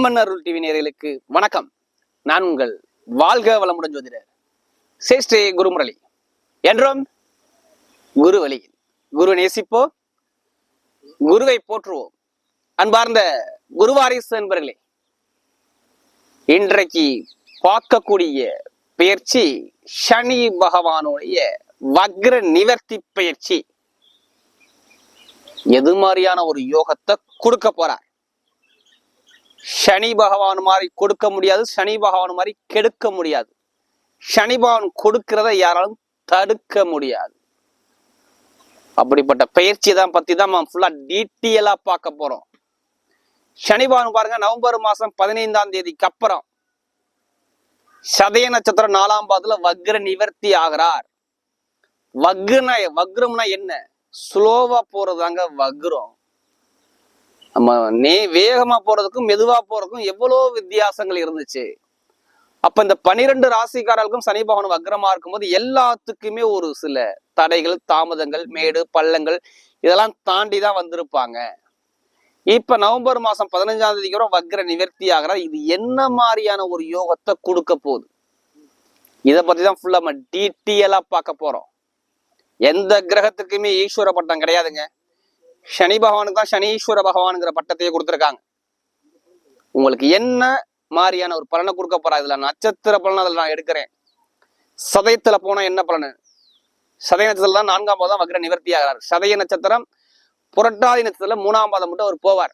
அம்மன் அருள் TV நேர்களுக்கு வணக்கம். நான் உங்கள் வாழ்க வளமுடன் ஜோதிடர் சேஷ்டே குருமுரளி. என்றும் குரு வழியில் குரு நேசிப்போ குருவை போற்றுவோம். அன்பார்ந்த குருவாரிசு என்பர்களே இன்றைக்கு பார்க்கக்கூடிய பயிற்சி சனி பகவானுடைய வக்ர நிவர்த்தி பயிற்சி எது மாதிரியான ஒரு யோகத்தை கொடுக்க போறார்? சனி பகவான் மாதிரி கொடுக்க முடியாது சனி பகவான் மாதிரி கெடுக்க முடியாது. சனி பகவான் கொடுக்கிறத யாராலும் தடுக்க முடியாது. அப்படிப்பட்ட பயிற்சி தான் பத்தி தான் நம்ம ஃபுல்லா டீட்டெயிலா பார்க்க போறோம். சனி பகவான் பாருங்க நவம்பர் மாசம் பதினைந்தாம் தேதிக்கு அப்புறம் சதய நட்சத்திரம் நாலாம் பாதத்துல வக்ர நிவர்த்தி ஆகிறார். வக்ரனா வக்ரம்னா என்ன? ஸ்லோவா போறதாங்க வக்ரம். நம்ம நே வேகமா போறதுக்கும் மெதுவா போறதுக்கும் எவ்வளோ வித்தியாசங்கள் இருந்துச்சு. அப்ப இந்த பனிரெண்டு ராசிக்காரர்களுக்கும் சனி பகவான் வக்ரமா இருக்கும்போது எல்லாத்துக்குமே ஒரு சில தடைகள் தாமதங்கள் மேடு பள்ளங்கள் இதெல்லாம் தாண்டி தான் வந்திருப்பாங்க. இப்ப நவம்பர் மாசம் பதினஞ்சாம் தேதிக்கு அப்புறம் வக்ர நிவர்த்தி ஆகிறார். இது என்ன மாதிரியான ஒரு யோகத்தை கொடுக்க போகுது? இதை பத்தி தான் ஃபுல்லா நம்ம டீட்டெயிலா பார்க்க போறோம். எந்த கிரகத்துக்குமே ஈஸ்வர பட்டம் கிடையாதுங்க. சனி பகவானுக்கு தான் சனீஸ்வர பகவானுங்கிற பட்டத்தையே கொடுத்துருக்காங்க. உங்களுக்கு என்ன மாதிரியான ஒரு பலனை கொடுக்க போறா? இதுல நட்சத்திர பலன் அதில் நான் எடுக்கிறேன். சதயத்துல போனா என்ன பலனு? சதய நட்சத்திரம் தான் நான்காம் பாதம் வக்ர நிவர்த்தி ஆகிறார். சதய நட்சத்திரம் புரட்டாதி நட்சத்திரத்துல மூணாம் பாதம் மட்டும் அவர் போவார்.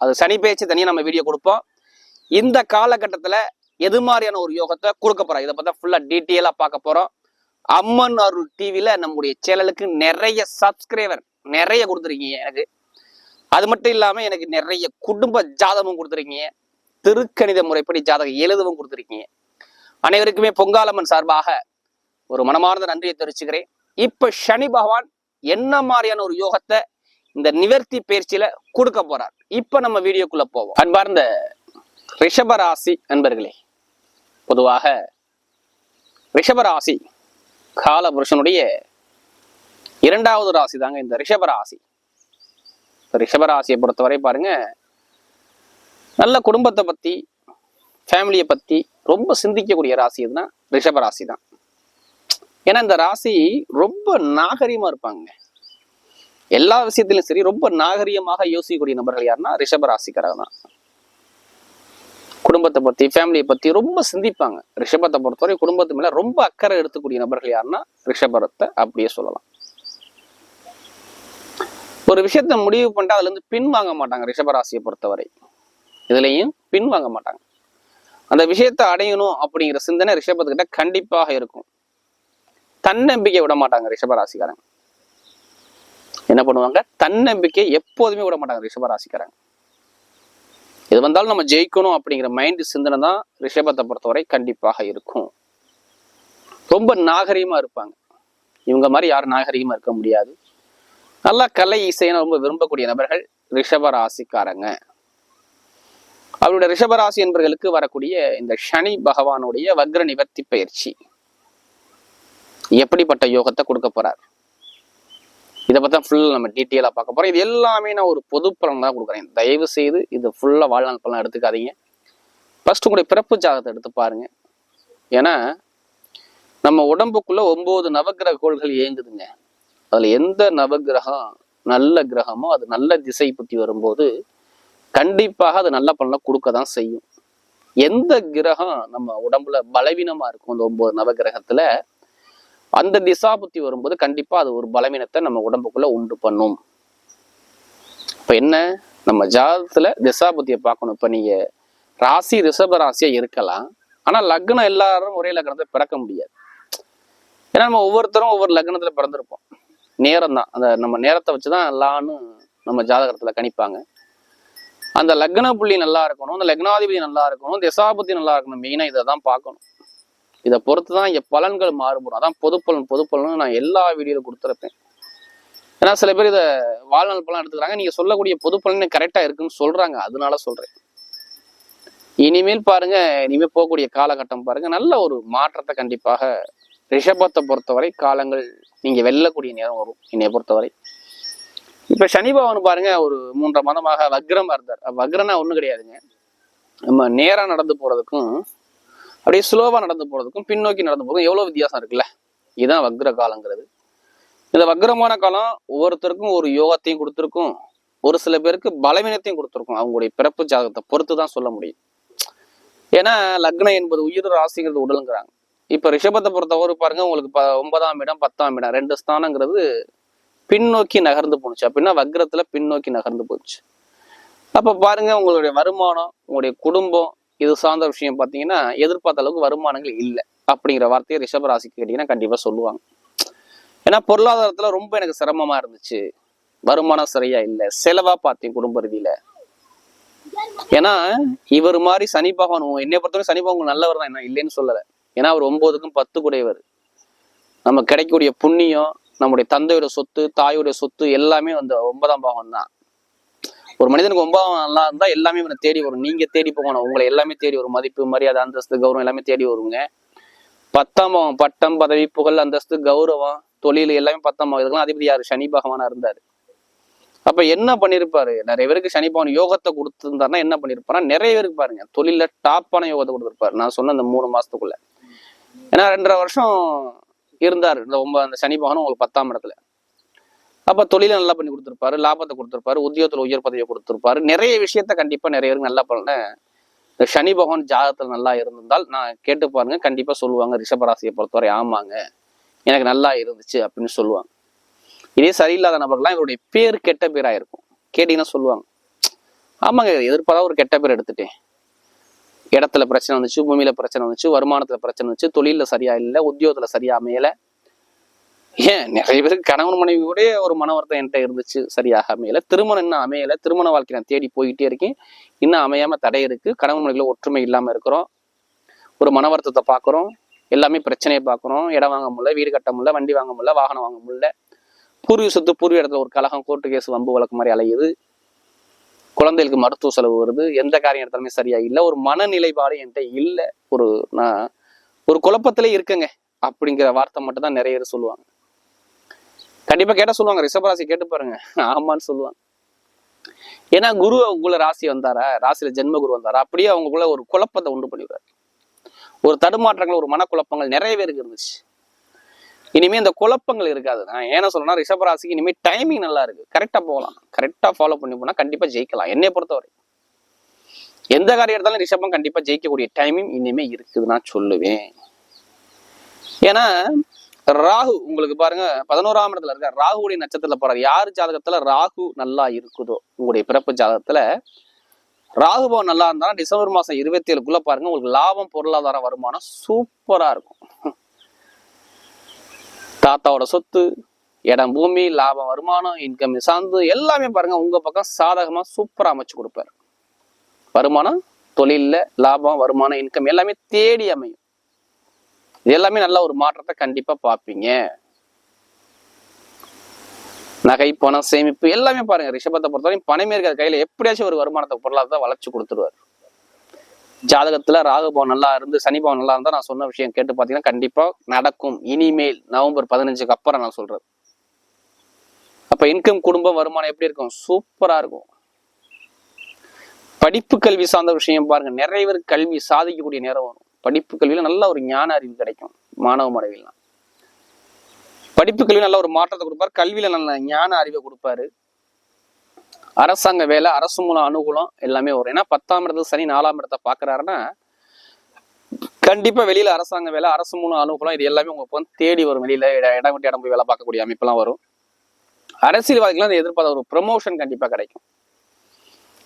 அது சனி பேச்சு தனியா நம்ம வீடியோ கொடுப்போம். இந்த காலகட்டத்துல எது மாதிரியான ஒரு யோகத்தை கொடுக்க போறோம் இதை பார்த்தா ஃபுல்லா டீட்டெயிலா பார்க்க போறோம். அம்மன் அருள் டிவியில நம்முடைய சேனலுக்கு நிறைய சப்ஸ்கிரைபர் நிறைய கொடுத்துருக்கீங்க எனக்கு. அது மட்டும் இல்லாம எனக்கு நிறைய குடும்ப ஜாதகமும் கொடுத்துருக்கீங்க. திருக்கணித முறைப்படி ஜாதகம் எழுதவும் கொடுத்துருக்கீங்க. அனைவருக்குமே பொங்காலம்மன் சார்பாக ஒரு மனமார்ந்த நன்றியை தெரிவிச்சுக்கிறேன். இப்ப சனி பகவான் என்ன மாதிரியான ஒரு யோகத்தை இந்த நிவர்த்தி பயிற்சியில கொடுக்க போறார்? இப்ப நம்ம வீடியோக்குள்ள போவோம். அன்பார்ந்த ரிஷபராசி அன்பர்களே பொதுவாக ரிஷபராசி காலபுருஷனுடைய இரண்டாவது ராசி தாங்க இந்த ரிஷபராசி ரிஷபராசியை பொறுத்தவரை பாருங்க நல்ல குடும்பத்தை பத்தி ஃபேமிலியை பத்தி ரொம்ப சிந்திக்கக்கூடிய ராசி எதுனா ரிஷபராசி தான். ஏன்னா இந்த ராசி ரொம்ப நாகரிகமா இருப்பாங்க. எல்லா விஷயத்திலும் சரி ரொம்ப நாகரிகமாக யோசிக்கக்கூடிய நபர்கள் யாருன்னா ரிஷபராசிக்காரங்க தான். குடும்பத்தை பத்தி ஃபேமிலியை பத்தி ரொம்ப சிந்திப்பாங்க. ரிஷபத்தை பொறுத்தவரை குடும்பத்து மேல ரொம்ப அக்கறை எடுத்துக்கூடிய நபர்கள் யாருன்னா ரிஷபரத்தை அப்படியே சொல்லலாம். ஒரு விஷயத்த முடிவு பண்ணிட்டு அதுல இருந்து பின் வாங்க மாட்டாங்க ரிஷபராசியை பொறுத்தவரை. இதுலயும் பின் வாங்க மாட்டாங்க. அந்த விஷயத்தை அடையணும் அப்படிங்கிற சிந்தனை ரிஷபத்துக்கிட்ட கண்டிப்பாக இருக்கும். தன்னம்பிக்கை விட மாட்டாங்க ரிஷபராசிக்காரங்க. என்ன பண்ணுவாங்க? தன்னம்பிக்கை எப்போதுமே விட மாட்டாங்க ரிஷபராசிக்காரங்க. எது வந்தாலும் நம்ம ஜெயிக்கணும் அப்படிங்கிற மைண்ட் சிந்தனை தான் ரிஷபத்தை பொறுத்தவரை கண்டிப்பாக இருக்கும். ரொம்ப நாகரீகமாக இருப்பாங்க. இவங்க மாதிரி யாரும் நாகரீகமாக இருக்க முடியாது. நல்லா கலை இசையை ரொம்ப விரும்பக்கூடிய நபர்கள் ரிஷபராசிக்காரங்க. அவருடைய ரிஷபராசி என்பவர்களுக்கு வரக்கூடிய இந்த சனி பகவானுடைய வக்ர நிவர்த்தி பயிற்சி. எப்படிப்பட்ட யோகத்தை கொடுக்க போறார்? இதை பத்தி ஃபுல் நம்ம டீட்டெயிலாக பார்க்க போறோம். இது எல்லாமே நான் ஒரு பொது பலன் தான் கொடுக்குறேன். தயவு செய்து இது ஃபுல்லா வாழ்நாள் பலன் எடுத்துக்காதீங்க. ஃபர்ஸ்ட் உங்களுடைய பிறப்பு ஜாதகத்தை எடுத்து பாருங்க. ஏன்னா நம்ம உடம்புக்குள்ள ஒன்பது நவக்கிரக கோள்கள் இயங்குதுங்க. அதுல எந்த நவகிரகம் நல்ல கிரகமோ அது நல்ல திசை புத்தி வரும்போது கண்டிப்பாக அது நல்ல பலனை கொடுக்க தான் செய்யும். எந்த கிரகம் நம்ம உடம்புல பலவீனமா இருக்கும் அந்த ஒன்பது நவகிரகத்துல அந்த திசா புத்தி வரும்போது கண்டிப்பா அது ஒரு பலவீனத்தை நம்ம உடம்புக்குள்ள உண்டு பண்ணும். இப்ப என்ன? நம்ம ஜாதத்துல திசா புத்தியை பார்க்கணும். இப்ப நீங்க ராசி ரிஷப ராசியா இருக்கலாம். ஆனா லக்னம் எல்லாரும் ஒரே லக்னத்தை பிறக்க முடியாது. ஏன்னா நம்ம ஒவ்வொருத்தரும் ஒவ்வொரு லக்னத்துல பிறந்திருப்போம். நேரம் தான் அந்த நம்ம நேரத்தை வச்சு தான் லான்னு நம்ம ஜாதகத்தில் கணிப்பாங்க. அந்த லக்ன புள்ளி நல்லா இருக்கணும் அந்த லக்னாதிபதி நல்லா இருக்கணும் திசாபதி நல்லா இருக்கணும் மெயினாக இதை தான் பார்க்கணும். இதை பொறுத்து தான் இங்கே பலன்கள் மாறுபடும். அதான் பொதுப்பலன் பொதுப்பலன் நான் எல்லா வீடியோவில் கொடுத்துருப்பேன். ஏன்னா சில பேர் இதை வாழ்நாள் பலன் எடுத்துக்கிறாங்க. நீங்கள் சொல்லக்கூடிய பொதுப்பலன் கரெக்டாக இருக்குன்னு சொல்கிறாங்க அதனால சொல்கிறேன் இனிமேல் பாருங்க இனிமேல் போகக்கூடிய காலகட்டம் பாருங்க நல்ல ஒரு மாற்றத்தை கண்டிப்பாக ரிஷபத்தை பொறுத்தவரை காலங்கள் நீங்கள் வெல்லக்கூடிய நேரம் வரும். என்னைய பொறுத்தவரை. இப்போ சனி பகவான் பாருங்க ஒரு மூன்றரை மாதமாக வக்ரமாக இருந்தார். வக்ரனா ஒன்றும் கிடையாதுங்க. நம்ம நேராக நடந்து போகிறதுக்கும் அப்படியே ஸ்லோவாக நடந்து போகிறதுக்கும் பின்னோக்கி நடந்து போகிறதுக்கும் எவ்வளோ வித்தியாசம் இருக்குல்ல? இதுதான் வக்ர காலங்கிறது. இந்த வக்ரமான காலம் ஒவ்வொருத்தருக்கும் ஒரு யோகத்தையும் கொடுத்துருக்கும். ஒரு சில பேருக்கு பலவீனத்தையும் கொடுத்துருக்கும். அவங்களுடைய பிறப்பு ஜாதகத்தை பொறுத்து தான் சொல்ல முடியும். ஏன்னா லக்னம் என்பது உயிர் ராசிங்கிறது உடலுங்கிறாங்க. இப்போ ரிஷபத்தை பொறுத்தவரை பாருங்க உங்களுக்கு ப ஒன்பதாம் இடம் பத்தாம் இடம் ரெண்டு ஸ்தானங்கிறது பின்னோக்கி நகர்ந்து போணுச்சு. அப்படின்னா வக்ரத்துல பின்னோக்கி நகர்ந்து போச்சு. அப்போ பாருங்க உங்களுடைய வருமானம் உங்களுடைய குடும்பம் இது சார்ந்த விஷயம் பார்த்தீங்கன்னா எதிர்பார்த்த அளவுக்கு வருமானங்கள் இல்லை அப்படிங்கிற வார்த்தையை ரிஷப ராசிக்கு கேட்டீங்கன்னா கண்டிப்பாக சொல்லுவாங்க. ஏன்னா பொருளாதாரத்தில் ரொம்ப எனக்கு சிரமமாக இருந்துச்சு. வருமானம் சரியா இல்லை. செலவா பார்த்தேன் குடும்ப ரீதியில. ஏன்னா இவர் மாதிரி சனி பகவான் என்னை பொறுத்தவரை சனி பகவான் நல்லவர் தான் என்ன இல்லைன்னு சொல்லலை. ஏன்னா அவர் ஒன்பதுக்கும் பத்து குடையவர் நம்ம கிடைக்கக்கூடிய புண்ணியம் நம்முடைய தந்தையோட சொத்து தாயோட சொத்து எல்லாமே அந்த ஒன்பதாம் பாகம் தான். ஒரு மனிதனுக்கு ஒன்பதாம் நல்லா இருந்தா எல்லாமே இவனை தேடி வரும். நீங்க தேடி போகணும். உங்களை எல்லாமே தேடி வரும். மதிப்பு மரியாதை அந்தஸ்து கௌரவம் எல்லாமே தேடி வருங்க. பத்தாம் பாவம் பட்டம் பதவி புகழ் அந்தஸ்து கௌரவம் தொழில் எல்லாமே பத்தாம் பாவம் இதுக்கெல்லாம் அதிபதி யாரு? சனி பகவானா இருந்தாரு. அப்ப என்ன பண்ணிருப்பாரு? நிறைய பேருக்கு சனி பகவான் யோகத்தை கொடுத்துருந்தாருன்னா என்ன பண்ணிருப்பாருன்னா நிறைய பேருக்கு பாருங்க தொழில டாப்பான யோகத்தை கொடுத்துருப்பாரு. நான் சொன்ன அந்த மூணு மாசத்துக்குள்ள. ஏன்னா ரெண்டரை வருஷம் இருந்தார். இந்த ஒன்பது அந்த சனி பகவானும் உங்களுக்கு பத்தாம் இடத்துல. அப்போ தொழிலை நல்லா பண்ணி கொடுத்துருப்பாரு லாபத்தை கொடுத்துருப்பாரு உத்தியோகத்தில் உயர் பதவியை கொடுத்துருப்பாரு. நிறைய விஷயத்த கண்டிப்பாக நிறைய பேருக்கு நல்லா பண்ண இந்த சனி பகவான் ஜாதகத்தில் நல்லா இருந்திருந்தால் நான் கேட்டு பாருங்க கண்டிப்பாக சொல்லுவாங்க ரிஷபராசியை பொறுத்தவரை ஆமாங்க எனக்கு நல்லா இருந்துச்சு அப்படின்னு சொல்லுவாங்க. இதே சரியில்லாத நபர்லாம் இவருடைய பேர் கெட்ட பேராயிருக்கும் கேட்டீங்கன்னா சொல்லுவாங்க. ஆமாங்க எதிர்பாராத ஒரு கெட்ட பேர் எடுத்துட்டேன். இடத்துல பிரச்சனை வந்துச்சு பூமியில பிரச்சனை வந்துச்சு வருமானத்துல பிரச்சனை வந்துச்சு தொழில சரியா இல்லை உத்தியோகத்துல சரியா அமையல. ஏன்? நிறைய பேருக்கு கணவன் மனைவி கூட ஒரு மன வருத்தம் என்கிட்ட இருந்துச்சு சரியாக அமையல. திருமணம் இன்னும் அமையல. திருமண வாழ்க்கை நான் தேடி போயிட்டே இருக்கேன். இன்னும் அமையாம தடை இருக்கு. கணவன் மனைவில ஒற்றுமை இல்லாம இருக்கிறோம். ஒரு மன வருத்தத்தை பாக்குறோம் எல்லாமே பிரச்சனையை பாக்குறோம் இடம் வாங்க முடியல வீடு கட்ட முடியல வண்டி வாங்க முடியல வாகனம் வாங்க முடியல. பூர்வீக சொத்து பூர்வீக இடத்துல ஒரு கலகம் கோர்ட்டு கேஸ் வம்பு வழக்கு மாதிரி அலையுது. குழந்தைகளுக்கு மருத்துவ செலவு வருது எந்த காரியம் எடுத்தாலுமே சரியா இல்லை ஒரு மனநிலைப்பாடு என்கிட்ட இல்லை ஒரு நான் ஒரு குழப்பத்திலே இருக்கேங்க அப்படிங்கிற வார்த்தை மட்டும் தான் நிறைய பேர் சொல்லுவாங்க. கண்டிப்பா கேட்டால் சொல்லுவாங்க ரிஷபராசி கேட்டு பாருங்க. ஆமான்னு சொல்லுவாங்க. ஏன்னா குரு அவங்களுக்குள்ள ராசி வந்தாரா ராசியில ஜென்ம குரு வந்தாரா அப்படியே அவங்களுக்குள்ள ஒரு குழப்பத்தை உண்டு பண்ணிவிடுறாரு ஒரு தடுமாற்றங்கள் ஒரு மனக்குழப்பங்கள் நிறைய பேருக்கு இருந்துச்சு. இனிமே இந்த குழப்பங்கள் இருக்காது. நான் ஏன்னா சொல்றேன்னா ரிஷபராசிக்கு இனிமே டைமிங் நல்லா இருக்கு. கரெக்டாக போகலாம். கரெக்டா ஃபாலோ பண்ணி போனா கண்டிப்பா ஜெயிக்கலாம். என்னை பொறுத்தவரை. எந்த காரியம் எடுத்தாலும் ரிஷபம் கண்டிப்பா ஜெயிக்கக்கூடிய டைமிங் இனிமே இருக்குது நான் சொல்லுவேன். ஏன்னா ராகு உங்களுக்கு பாருங்க பதினோராம் இடத்துல இருக்க ராகுடைய நட்சத்திரத்துல போறாரு. யார் ஜாதகத்துல ராகு நல்லா இருக்குதோ? உங்களுடைய பிறப்பு ஜாதகத்துல ராகுபவன் நல்லா இருந்தாலும் டிசம்பர் மாசம் இருபத்தி ஏழுக்குள்ள பாருங்க உங்களுக்கு லாபம் பொருளாதார வருமானம் சூப்பரா இருக்கும். தாத்தாவோட சொத்து இடம் பூமி லாபம் வருமானம் இன்கம் சார்ந்து எல்லாமே பாருங்க உங்க பக்கம் சாதகமா சூப்பரா அமைச்சு கொடுப்பாரு. வருமானம் தொழில்ல லாபம் வருமானம் இன்கம் எல்லாமே தேடி அமையும். இது எல்லாமே நல்ல ஒரு மாற்றத்தை கண்டிப்பா பார்ப்பீங்க. நகை பணம் சேமிப்பு எல்லாமே பாருங்க ரிஷபத்தை பொறுத்தவரைக்கும் பணமே இருக்காது. கையில எப்படியாச்சும் ஒரு வருமானத்தை பொருளாதாரத்தை வளர்ச்சி கொடுத்துருவாரு. ஜாதகத்துல ராகுபவன் நல்லா இருந்து சனிபவன் நல்லா இருந்தா நான் சொன்ன விஷயம் கேட்டு பாத்தீங்கன்னா கண்டிப்பா நடக்கும். இனிமேல் நவம்பர் பதினஞ்சுக்கு அப்புறம் நான் சொல்றேன் அப்ப இன்கம் குடும்பம் வருமானம் எப்படி இருக்கும்? சூப்பரா இருக்கும். படிப்பு கல்வி சார்ந்த விஷயம் பாருங்க. நிறைய பேர் கல்வி சாதிக்கக்கூடிய நேரம் வரும். படிப்பு கல்வியில நல்ல ஒரு ஞான அறிவு கிடைக்கும் மாணவ மாணவிகள்லாம் படிப்பு கல்வி நல்ல ஒரு மாற்றத்தை கொடுப்பாரு. கல்வியில நல்ல ஞான அறிவை கொடுப்பாரு. அரசாங்க வேலை அரசு மூலம் அனுகூலம் எல்லாமே வரும். ஏன்னா பத்தாம் இடத்துல சனி நாலாம் இடத்தை பாக்குறாருன்னா கண்டிப்பா வெளியில அரசாங்க வேலை அரசு மூலம் அனுகூலம் இது எல்லாமே உங்களுக்கு வந்து தேடி வரும். வெளியில இடம் விட்டு இடம் போய் வேலை பார்க்கக்கூடிய அமைப்பெல்லாம் வரும். அரசியல்வாதிகள்லாம் எதிர்பார்த்த ஒரு ப்ரமோஷன் கண்டிப்பா கிடைக்கும்.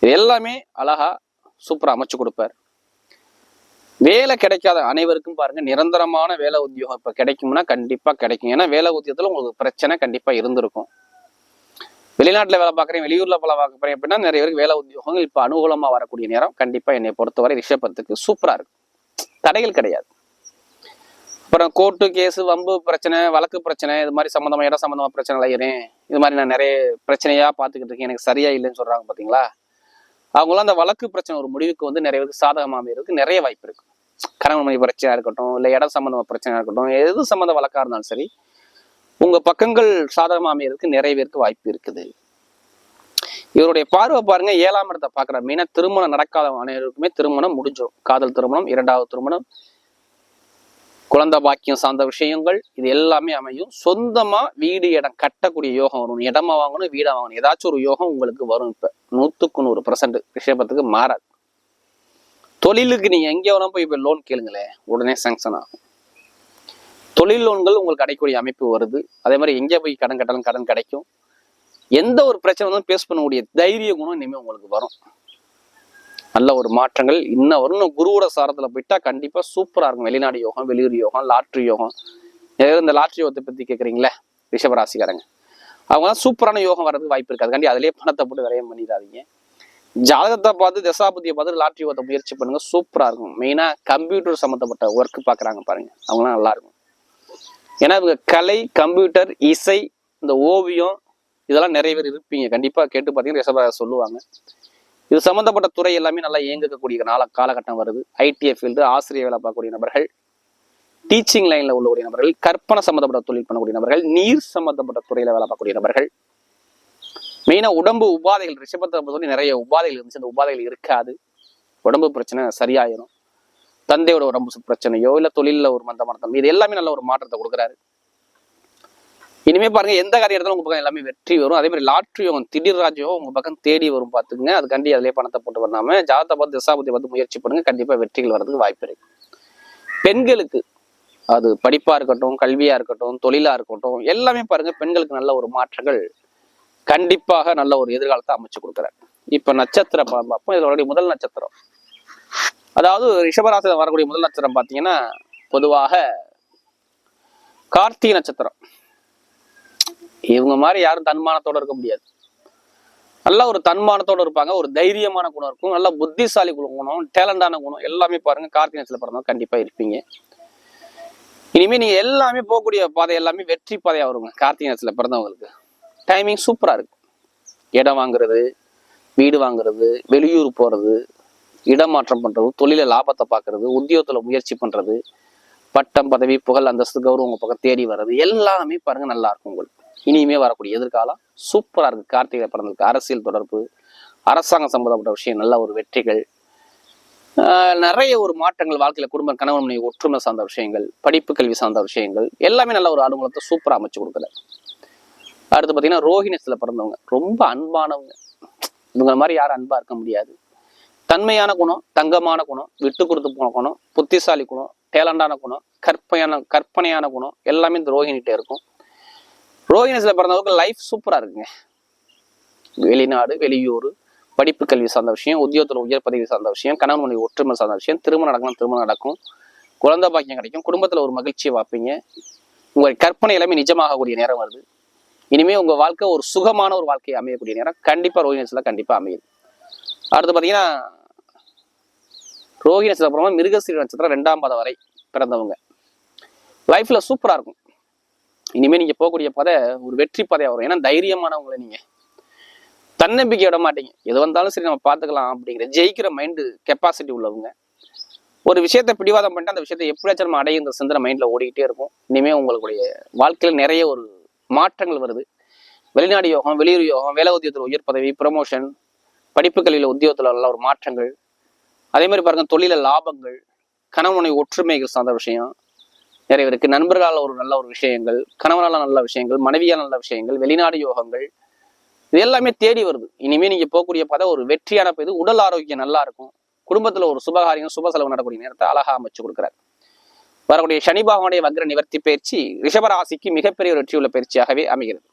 இது எல்லாமே அழகா சூப்பரா அமைச்சு கொடுப்பாரு. வேலை கிடைக்காத அனைவருக்கும் பாருங்க நிரந்தரமான வேலை உத்தியோகம் இப்ப கிடைக்கும்னா கண்டிப்பா கிடைக்கும். ஏன்னா வேலை உத்தியோகத்துல உங்களுக்கு பிரச்சனை கண்டிப்பா இருந்திருக்கும். வெளிநாட்டுல வேலை பார்க்குறேன் வெளியூரில் வேலை பார்க்குறேன் அப்படின்னா நிறைய பேருக்கு வேலை உத்தியோகங்கள் இப்ப அனுகூலமா வரக்கூடிய நேரம் கண்டிப்பா என்னை பொறுத்தவரை ரிஷபத்துக்கு சூப்பரா இருக்கும். தடைகள் கிடையாது. அப்புறம் கோர்ட்டு கேஸ் வம்பு பிரச்சனை வழக்கு பிரச்சனை இது மாதிரி சம்மந்தமா இடம் சம்மந்தமா பிரச்சனை அலையிறேன் இது மாதிரி நான் நிறைய பிரச்சனையா பார்த்துக்கிட்டு இருக்கேன். எனக்கு சரியா இல்லைன்னு சொல்றாங்க பாத்தீங்களா? அவங்களாம் அந்த வழக்கு பிரச்சனை ஒரு முடிவுக்கு வந்து நிறைய பேருக்கு சாதகமாக அமையறதுக்கு நிறைய வாய்ப்பு இருக்குது கணவன் மணி பிரச்சனையா இருக்கட்டும் இல்லை இடம் சம்மந்தமா பிரச்சனையா இருக்கட்டும் எது சம்மந்த வழக்கா இருந்தாலும் சரி உங்க பக்கங்கள் சாதகமாக அமையறதுக்கு நிறைவேற்க வாய்ப்பு இருக்குது. இவருடைய பார்வை பாருங்க ஏழாம் இடத்தை பாக்குற மெயினா திருமணம் நடக்காத அனைவருக்குமே திருமணம் முடிஞ்சிடும். காதல் திருமணம் இரண்டாவது திருமணம். குழந்தை பாக்கியம் சார்ந்த விஷயங்கள் இது எல்லாமே அமையும். சொந்தமா வீடு இடம் கட்டக்கூடிய யோகம் வரும். இடமா வாங்கணும் வீடா வாங்கணும். ஏதாச்சும் ஒரு யோகம் உங்களுக்கு வரும் இப்ப. நூத்துக்கு நூறு பர்சன்ட் விஷயத்துக்கு மாறாது. தொழிலுக்கு நீங்க எங்க வேணா போய் இப்ப லோன் கேளுங்களேன். உடனே சாங்ஷன் ஆகும். தொழில் லோன்கள் உங்களுக்கு கிடைக்கக்கூடிய அமைப்பு வருது. அதே மாதிரி எங்கே போய் கடன் கட்டாலும் கடன் கிடைக்கும். எந்த ஒரு பிரச்சனை வந்தாலும் பேஸ் பண்ணக்கூடிய தைரிய குணம் இனிமேல் உங்களுக்கு வரும். நல்ல ஒரு மாற்றங்கள். இன்னும் வரும் குருவோட சாரத்தில் போயிட்டா கண்டிப்பாக சூப்பராக இருக்கும். வெளிநாடு யோகம் வெளியூர் யோகம் லாட்ரி யோகம். நிறைய இந்த லாட்ரி யோகத்தை பற்றி கேட்குறீங்களே ரிஷபராசிக்காரங்க. அவங்கலாம் சூப்பரான யோகம் வர்றதுக்கு வாய்ப்பு இருக்காது. கண்டி அதிலேயே பணத்தை போட்டு விரயம் பண்ணிடாதீங்க. ஜாதகத்தை பார்த்து தசாபதியை பார்த்து லாட்ரி யோகத்தை முயற்சி பண்ணுங்க. சூப்பராக இருக்கும். மெயினாக கம்ப்யூட்டர் சம்மந்தப்பட்ட ஒர்க் பார்க்குறாங்க பாருங்க. அவங்களாம் நல்லாயிருக்கும் ஏன்னா இவங்க கலை கம்ப்யூட்டர் இசை இந்த ஓவியம் இதெல்லாம் நிறைய பேர் இருப்பீங்க. கண்டிப்பாக கேட்டு பார்த்தீங்கன்னா ரிஷபராசி சொல்லுவாங்க. இது சம்மந்தப்பட்ட துறை எல்லாமே நல்லா இயங்கக்கூடிய நாள காலகட்டம் வருது. ஐடிஐ ஃபீல்டு ஆசிரியர் வேலை பார்க்கக்கூடிய நபர்கள் டீச்சிங் லைனில் உள்ளக்கூடிய நபர்கள் கற்பனை சம்மந்தப்பட்ட தொழில் பண்ணக்கூடிய நபர்கள் நீர் சம்மந்தப்பட்ட துறையில் வேலை பார்க்கக்கூடிய நபர்கள். மெயினாக உடம்பு உபாதைகள் ரிஷபத்தை பொறுத்தவரை நிறைய உபாதைகள் இருந்துச்சு. அந்த உபாதைகள் இருக்காது. உடம்பு பிரச்சனை சரியாயிரும். தந்தையோட உடம்பு பிரச்சனையோ இல்ல தொழில்ல ஒரு மந்த மரத்தம் இது எல்லாமே நல்ல ஒரு மாற்றத்தை கொடுக்குறாரு. இனிமே பாருங்க எந்த காரியம் உங்க பக்கம் எல்லாமே வெற்றி வரும். அதே மாதிரி லாட்ரி யோகம் திடீர் ராஜ்யம் உங்க பக்கம் தேடி வரும் பாத்துக்குங்க அது கண்டி அதிலே பணத்தை போட்டு பண்ணாம ஜாதத்தை பார்த்து திசாபதி பார்த்து முயற்சி பண்ணுங்க. கண்டிப்பா வெற்றிகள் வர்றதுக்கு வாய்ப்பு இருக்கு. பெண்களுக்கு அது படிப்பா இருக்கட்டும் கல்வியா இருக்கட்டும் தொழிலா இருக்கட்டும் எல்லாமே பாருங்க பெண்களுக்கு நல்ல ஒரு மாற்றங்கள் கண்டிப்பாக நல்ல ஒரு எதிர்காலத்தை அமைச்சு கொடுக்குறாரு. இப்ப நட்சத்திரம் பார்ப்போம். இதோடைய முதல் நட்சத்திரம். அதாவது ரிஷபராசியில் வரக்கூடிய முதல் நட்சத்திரம் பார்த்தீங்கன்னா பொதுவாக கார்த்திகை நட்சத்திரம். இவங்க மாதிரி யாரும் தன்மானத்தோட இருக்க முடியாது. நல்ல ஒரு தன்மானத்தோட இருப்பாங்க ஒரு தைரியமான குணம் இருக்கும் நல்ல புத்திசாலி குணம் குணம் டேலண்டான குணம் எல்லாமே பாருங்க கார்த்திகை நட்சத்திரம் பிறந்தவங்க கண்டிப்பா இருப்பீங்க. இனிமே நீங்க எல்லாமே போகக்கூடிய பாதை எல்லாமே வெற்றி பாதையா வருங்க கார்த்திகை நட்சத்திரம் பிறந்தவங்களுக்கு. டைமிங் சூப்பரா இருக்கு. இடம் வாங்குறது வீடு வாங்குறது வெளியூர் போறது இடமாற்றம் பண்ணுறது தொழில லாபத்தை பார்க்கறது உத்தியோகத்தில் முயற்சி பண்ணுறது பட்டம் பதவி புகழ் அந்தஸ்து கௌரவம் உங்கள் பக்கம் தேடி வர்றது எல்லாமே பாருங்கள் நல்லா இருக்கும் உங்களுக்கு. இனிமே வரக்கூடிய எதிர்காலம் சூப்பராக இருக்குது கார்த்திகை பிறந்ததுக்கு அரசியல் தொடர்பு அரசாங்கம் சம்மந்தப்பட்ட விஷயம் நல்ல ஒரு வெற்றிகள் நிறைய ஒரு மாற்றங்கள் வாழ்க்கையில் குடும்ப கணவன் மனைவி ஒற்றுமை சார்ந்த விஷயங்கள் படிப்பு கல்வி சார்ந்த விஷயங்கள் எல்லாமே நல்ல ஒரு அனுகூலத்தை சூப்பராக அமைச்சு கொடுக்குற அடுத்து பார்த்தீங்கன்னா ரோஹிணத்துல பிறந்தவங்க. ரொம்ப அன்பானவங்க. இவங்க மாதிரி யாரும் அன்பாக இருக்க முடியாது. தன்மையான குணம் தங்கமான குணம் விட்டு கொடுத்து போன குணம் புத்திசாலி குணம் டேலண்டான குணம் கற்பனையான கற்பனையான குணம் எல்லாமே இந்த ரோஹிணிகிட்ட இருக்கும். ரோஹிணத்துல பிறந்தவங்களுக்கு லைஃப் சூப்பரா இருக்குங்க. வெளிநாடு வெளியூர் படிப்பு கல்வி சார்ந்த விஷயம் உத்தியோகத்தில் உயர் பதவி சார்ந்த விஷயம் கணவன் மனைவி ஒற்றுமை சார்ந்த விஷயம் திருமணம் நடக்கணும் திருமணம் நடக்கும். குழந்தை பாக்கியம் கிடைக்கும். குடும்பத்தில் ஒரு மகிழ்ச்சியை பார்ப்பீங்க. உங்கள் கற்பனை எல்லாமே நிஜமாகக்கூடிய நேரம் வருது. இனிமேல் உங்கள் வாழ்க்கை ஒரு சுகமான ஒரு வாழ்க்கையை அமையக்கூடிய நேரம். கண்டிப்பா ரோஹிணிஸில் கண்டிப்பாக அமையுது. அடுத்து பாத்தீங்கன்னா ரோஹி நட்சத்திரம் அப்புறமா மிருகசீர நட்சத்திரம் ரெண்டாம் பாதம் வரை பிறந்தவங்க. லைஃப்ல சூப்பரா இருக்கும். இனிமே நீங்க போகக்கூடிய பதை ஒரு வெற்றி பதையா வரும். ஏன்னா தைரியமானவங்களை நீங்க. தன்னம்பிக்கை விட மாட்டீங்க. எது வந்தாலும் சரி நம்ம பார்த்துக்கலாம் அப்படிங்கிற ஜெயிக்கிற மைண்டு கெப்பாசிட்டி உள்ளவங்க. ஒரு விஷயத்த பிடிவாதம் பண்ணிட்டு அந்த விஷயத்தை எப்படியாச்சும் நம்ம அடையுங்கிற சிந்தனை மைண்டில் ஓடிக்கிட்டே இருக்கும். இனிமேல் உங்களுடைய வாழ்க்கையில் நிறைய ஒரு மாற்றங்கள் வருது. வெளிநாடு யோகம் வெளியூர் யோகம் வேலை உத்தியோகத்தில் உயர் பதவி ப்ரமோஷன் படிப்புகளில் உத்தியோகத்தில் உள்ள நல்ல ஒரு மாற்றங்கள். அதே மாதிரி பாருங்கள் தொழில லாபங்கள் கணவனை ஒற்றுமைகள் சார்ந்த விஷயம் நிறைய இருக்கு நண்பர்களால் ஒரு நல்ல ஒரு விஷயங்கள் கணவனால் நல்ல விஷயங்கள் மனைவியால் நல்ல விஷயங்கள் வெளிநாடு யோகங்கள் இது எல்லாமே தேடி வருது. இனிமேல் நீங்கள் போகக்கூடிய பாதை ஒரு வெற்றியான இது உடல் ஆரோக்கியம் நல்லா இருக்கும். குடும்பத்தில் ஒரு சுபகாரியம் சுப செலவு நடக்கக்கூடிய நேரத்தை அழகாக அமைச்சு கொடுக்குறாரு. வரக்கூடிய சனி பகவானுடைய வக்ர நிவர்த்தி பயிற்சி ரிஷபராசிக்கு மிகப்பெரிய ஒரு வெற்றியுள்ள பயிற்சியாகவே அமைகிறது.